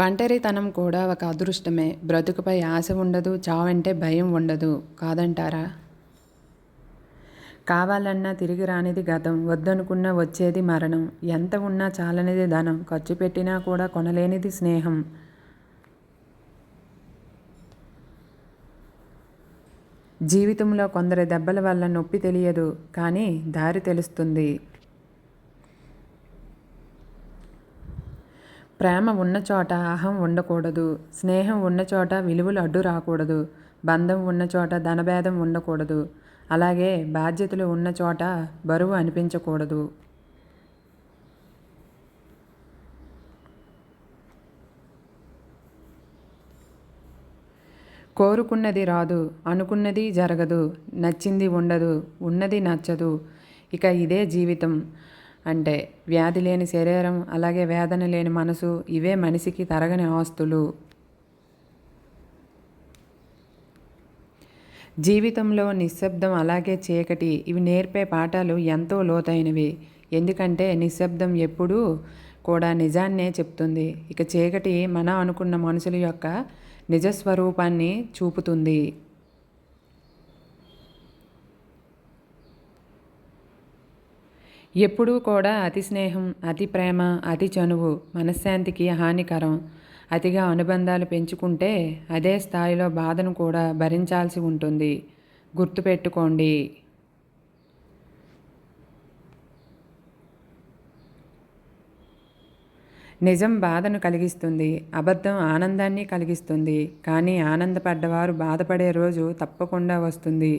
ఒంటరితనం కూడా ఒక అదృష్టమే. బ్రతుకుపై ఆశ ఉండదు చావంటే భయం ఉండదు కాదంటారా? కావాలన్నా తిరిగి రానిది గతం వద్దనుకున్నా వచ్చేది మరణం. ఎంత ఉన్నా చాలనిది ధనం ఖర్చు పెట్టినా కూడా కొనలేనిది స్నేహం. జీవితంలో కొందరి దెబ్బల వల్ల నొప్పి తెలియదు కానీ దారి తెలుస్తుంది. ప్రేమ ఉన్న చోట అహం ఉండకూడదు స్నేహం ఉన్న చోట విలువలు అడ్డు రాకూడదు బంధం ఉన్న చోట ధనభేదం ఉండకూడదు అలాగే బాధ్యతలు ఉన్న చోట బరువు అనిపించకూడదు. కోరుకున్నది రాదు అనుకున్నది జరగదు నచ్చింది ఉండదు ఉన్నది నచ్చదు ఇక ఇదే జీవితం. అంటే వ్యాధి లేని శరీరం అలాగే వేదన లేని మనసు ఇవే మనిషికి తరగని ఆస్తులు. జీవితంలో నిశ్శబ్దం అలాగే చీకటి ఇవి నేర్పే పాఠాలు ఎంతో లోతైనవి. ఎందుకంటే నిశ్శబ్దం ఎప్పుడూ కూడా నిజాన్నే చెప్తుంది. ఇక చీకటి మన అనుకున్న మనుషుల యొక్క నిజస్వరూపాన్ని చూపుతుంది. ఎప్పుడూ కూడా అతి స్నేహం అతి ప్రేమ అతి చనువు మనశ్శాంతికి హానికరం. అతిగా అనుబంధాలు పెంచుకుంటే అదే స్థాయిలో బాధను కూడా భరించాల్సి ఉంటుంది. గుర్తుపెట్టుకోండి. నిజం బాధను కలిగిస్తుంది అబద్ధం ఆనందాన్ని కలిగిస్తుంది కానీ ఆనందపడ్డవారు బాధపడే రోజు తప్పకుండా వస్తుంది.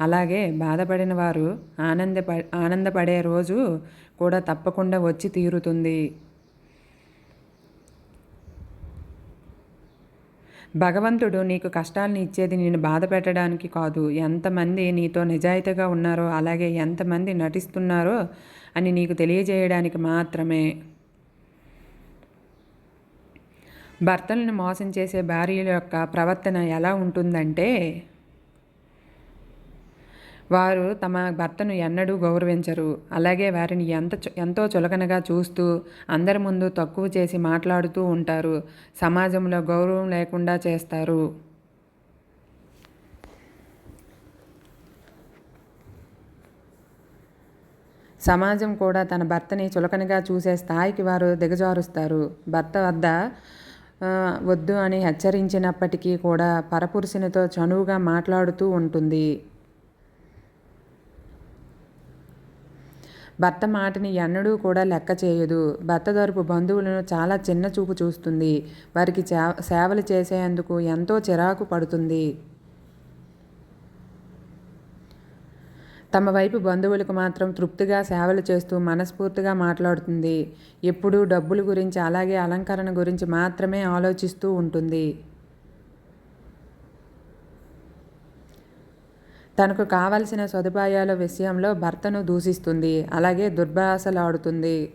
అలాగే బాధపడిన వారు ఆనంద ఆనందపడే రోజు కూడా తప్పకుండా వచ్చి తీరుతుంది. భగవంతుడు నీకు కష్టాలను ఇచ్చేది నేను బాధ పెట్టడానికి కాదు. ఎంతమంది నీతో నిజాయితీగా ఉన్నారో అలాగే ఎంతమంది నటిస్తున్నారో అని నీకు తెలియజేయడానికి మాత్రమే. భర్తలను మోసం చేసే భార్యల యొక్క ప్రవర్తన ఎలా ఉంటుందంటే వారు తమ భర్తను ఎన్నడూ గౌరవించరు. అలాగే వారిని ఎంత ఎంతో చులకనగా చూస్తూ అందరి ముందు తక్కువ చేసి మాట్లాడుతూ ఉంటారు. సమాజంలో గౌరవం లేకుండా చేస్తారు. సమాజం కూడా తన భర్తని చులకనగా చూసే స్థాయికి వారు దిగజారుస్తారు. భర్త వద్ద వద్దు అని హెచ్చరించినప్పటికీ కూడా పరపురుషునితో చనువుగా మాట్లాడుతూ ఉంటుంది. భర్త మాటని ఎన్నడూ కూడా లెక్క చేయదు. భర్త తరపు బంధువులను చాలా చిన్న చూపు చూస్తుంది. వారికి సేవలు చేసేందుకు ఎంతో చిరాకు పడుతుంది. తమ వైపు బంధువులకు మాత్రం తృప్తిగా సేవలు చేస్తూ మనస్ఫూర్తిగా మాట్లాడుతుంది. ఎప్పుడూ డబ్బుల గురించి అలాగే అలంకరణ గురించి మాత్రమే ఆలోచిస్తూ ఉంటుంది. తనకు కావలసిన సదుపాయాల విషయంలో భర్తను దూషిస్తుంది అలాగే దుర్భాషలాడుతుంది.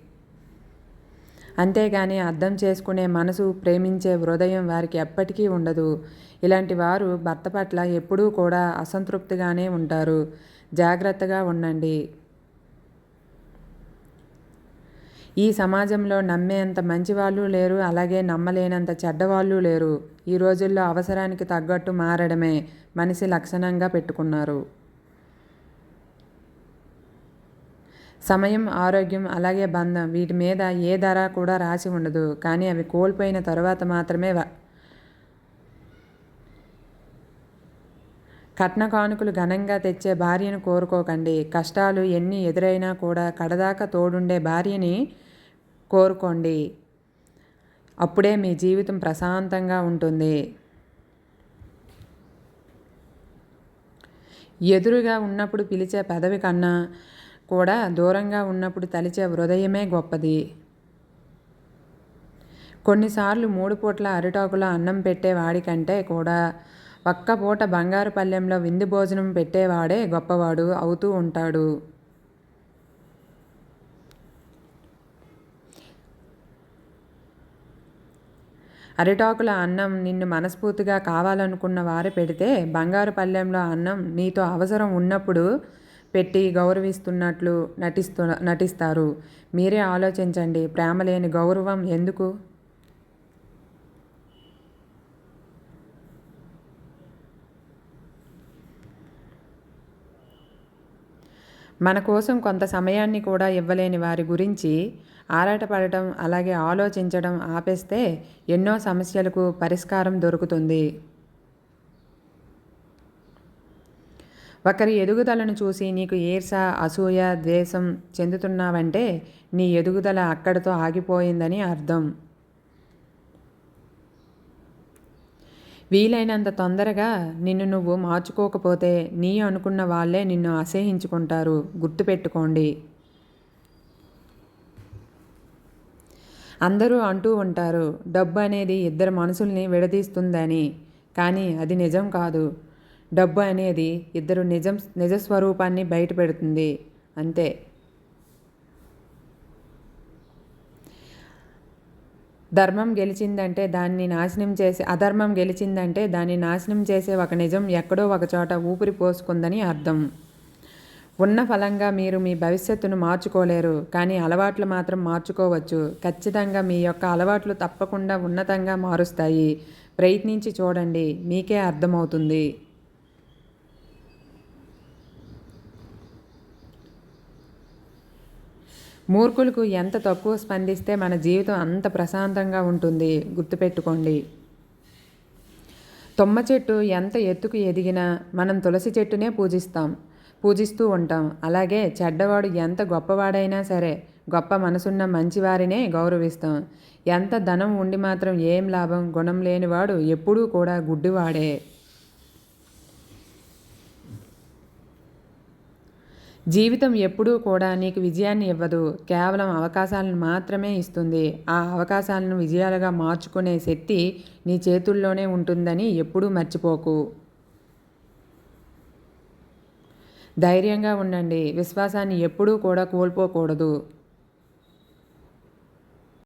అంతేగాని అర్థం చేసుకునే మనసు ప్రేమించే హృదయం వారికి ఎప్పటికీ ఉండదు. ఇలాంటి వారు భర్త పట్ల ఎప్పుడూ కూడా అసంతృప్తిగానే ఉంటారు. జాగ్రత్తగా ఉండండి. ఈ సమాజంలో నమ్మేంత మంచి వాళ్ళు లేరు అలాగే నమ్మలేనంత చెడ్డవాళ్ళు లేరు. ఈ రోజుల్లో అవసరానికి తగ్గట్టు మారడమే. మనిషి లక్షణంగా పెట్టుకున్నారు. సమయం ఆరోగ్యం అలాగే బంధం వీటి మీద ఏ ధర కూడా రాసి ఉండదు. కానీ అవి కోల్పోయిన తర్వాత మాత్రమే కట్న కానుకలు ఘనంగా తెచ్చే భార్యను కోరుకోకండి. కష్టాలు ఎన్ని ఎదురైనా కూడా కడదాకా తోడుండే భార్యని కోరుకోండి. అప్పుడే మీ జీవితం ప్రశాంతంగా ఉంటుంది. ఎదురుగా ఉన్నప్పుడు పిలిచే పెదవి కన్నా కూడా దూరంగా ఉన్నప్పుడు తలిచే హృదయమే గొప్పది. కొన్నిసార్లు మూడు పూట్ల అరిటాకులో అన్నం పెట్టేవాడికంటే కూడా ఒక్క పూట బంగారు పల్లెంలో విందు భోజనం పెట్టేవాడే గొప్పవాడు అవుతూ ఉంటాడు. అరిటాకుల అన్నం నిన్ను మనస్ఫూర్తిగా కావాలనుకున్న వారు పెడితే బంగారు పల్లెంలో అన్నం నీతో అవసరం ఉన్నప్పుడు పెట్టి గౌరవిస్తున్నట్లు నటిస్తు నటిస్తారు. మీరే ఆలోచించండి ప్రేమ లేని గౌరవం ఎందుకు? మన కోసం కొంత సమయాన్ని కూడా ఇవ్వలేని వారి గురించి ఆరాటపడటం అలాగే ఆలోచించడం ఆపేస్తే ఎన్నో సమస్యలకు పరిష్కారం దొరుకుతుంది. ఒకరి ఎదుగుదలను చూసి నీకు ఈర్ష అసూయ ద్వేషం చెందుతున్నావంటే నీ ఎదుగుదల అక్కడితో ఆగిపోయిందని అర్థం. వీలైనంత తొందరగా నిన్ను నువ్వు మార్చుకోకపోతే నీ అనుకున్న వాళ్ళే నిన్ను అసహించుకుంటారు గుర్తుపెట్టుకోండి. అందరూ అంటూ ఉంటారు డబ్బు అనేది ఇద్దరు మనుషుల్ని విడదీస్తుందని. కానీ అది నిజం కాదు. డబ్బు అనేది ఇద్దరు నిజం నిజస్వరూపాన్ని బయటపెడుతుంది. అంతే. ధర్మం గెలిచిందంటే దాన్ని నాశనం చేసే అధర్మం గెలిచిందంటే దాన్ని నాశనం చేసే ఒక నిజం ఎక్కడో ఒక చోట ఊపిరి పోసుకుందని అర్థం. ఉన్న ఫలంగా మీరు మీ భవిష్యత్తును మార్చుకోలేరు కానీ అలవాట్లు మాత్రం మార్చుకోవచ్చు. ఖచ్చితంగా మీ యొక్క అలవాట్లు తప్పకుండా ఉన్నతంగా మారుస్తాయి. ప్రయత్నించి చూడండి మీకే అర్థమవుతుంది. మూర్ఖులకు ఎంత తక్కువ స్పందిస్తే మన జీవితం అంత ప్రశాంతంగా ఉంటుంది? గుర్తుపెట్టుకోండి. తుమ్మ చెట్టు ఎంత ఎత్తుకు ఎదిగినా మనం తులసి చెట్టునే పూజిస్తాం పూజిస్తూ ఉంటాం. అలాగే చెడ్డవాడు ఎంత గొప్పవాడైనా సరే గొప్ప మనసున్న మంచివారినే గౌరవిస్తాం. ఎంత ధనం ఉండి మాత్రం ఏం లాభం గుణం లేనివాడు ఎప్పుడూ కూడా గుడ్డివాడే. జీవితం ఎప్పుడూ కూడా నీకు విజయాన్ని ఇవ్వదు. కేవలం అవకాశాలను మాత్రమే ఇస్తుంది. ఆ అవకాశాలను విజయాలుగా మార్చుకునే శక్తి నీ చేతుల్లోనే ఉంటుందని ఎప్పుడూ మర్చిపోకు. ధైర్యంగా ఉండండి. విశ్వాసాన్ని ఎప్పుడూ కూడా కోల్పోకూడదు.